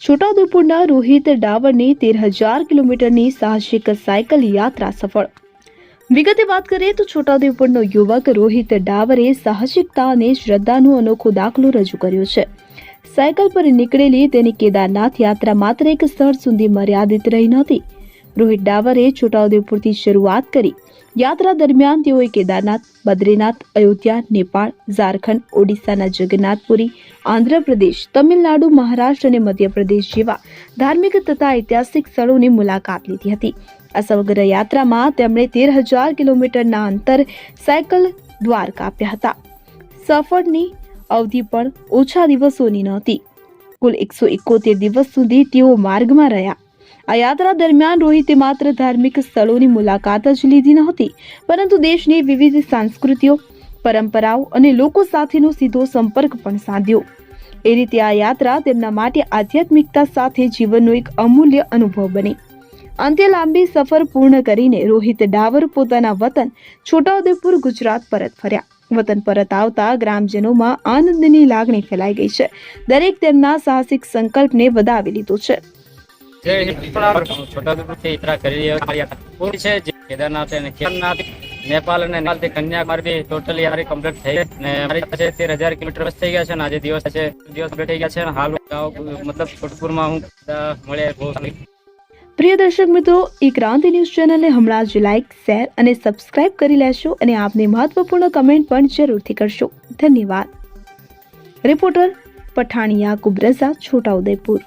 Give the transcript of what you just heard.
છોટાઉદેપુરના રોહિત ડાવરની તેર હજાર કિલોમીટરની સાહસિક સાયકલ યાત્રા સફળ. વિગતે વાત કરીએ તો છોટાઉદેપુરનો યુવક રોહિત ડાવરે સાહસિકતા અને શ્રદ્ધાનો અનોખો દાખલો રજૂ કર્યો છે. સાયકલ પર નીકળેલી તેની કેદારનાથ યાત્રા માત્ર એક સ્થળ સુધી મર્યાદિત રહી નહોતી. રોહિત ડાવરે છોટાઉદેપુરથી શરૂઆત કરી. યાત્રા દરમિયાન તેઓએ કેદારનાથ, બદ્રીનાથ, અયોધ્યા, નેપાળ, ઝારખંડ, ઓડિશાના જગન્નાથપુરી, આંધ્રપ્રદેશ, તમિલનાડુ, મહારાષ્ટ્ર અને મધ્યપ્રદેશ જેવા ધાર્મિક તથા ઐતિહાસિક સ્થળોની મુલાકાત લીધી હતી. આ સમગ્ર યાત્રામાં તેમણે તેર હજાર કિલોમીટરના અંતર સાયકલ દ્વાર કાપ્યા હતા. સફરની અવધિ પણ ઓછા દિવસોની નહોતી. કુલ એકસો એકોતેર દિવસ સુધી તેઓ માર્ગમાં રહ્યા. આ યાત્રા દરમિયાન રોહિતે માત્ર ધાર્મિક સ્થળોની મુલાકાત જ લીધી નહોતી, પરંતુ દેશની વિવિધ સંસ્કૃતિઓ, પરંપરાઓ અને લોકો સાથેનો સીધો સંપર્ક પણ સાધ્યો. એ રીતે આ યાત્રા તેમના માટે આધ્યાત્મિકતા સાથે જીવનનો એક અમૂલ્ય અનુભવ બની. અંતે લાંબી સફર પૂર્ણ કરીને રોહિત ડાવર પોતાના વતન છોટાઉદેપુર, ગુજરાત પરત ફર્યા. વતન પરત આવતા ગ્રામજનોમાં આનંદની લાગણી ફેલાઈ ગઈ છે. દરેક તેમના સાહસિક સંકલ્પને વધાવી લીધો છે. કેદારનાથ અને નેપાલથી કન્યાકુમારી ટોટલી યાત્રા કમ્પ્લીટ થઈ અને મારી પાસે તેર હજાર કિલોમીટર થઈ ગયા છે આજે દિવસ છે, દિવસ થઈ ગયા છે હાલ મતલબ છોટપુરમાં હું મળ્યા બહુ પ્રિય દર્શક મિત્રો એ ક્રાંતિ ન્યૂઝ ચેનલને હમણાં જ લાઇક શેર અને સબસ્ક્રાઇબ કરી લેશો અને આપની મહત્વપૂર્ણ કમેન્ટ પણ જરૂરથી કરશો. ધન્યવાદ. રિપોર્ટર પઠાણ યાકુબ રઝા, છોટાઉદેપુર.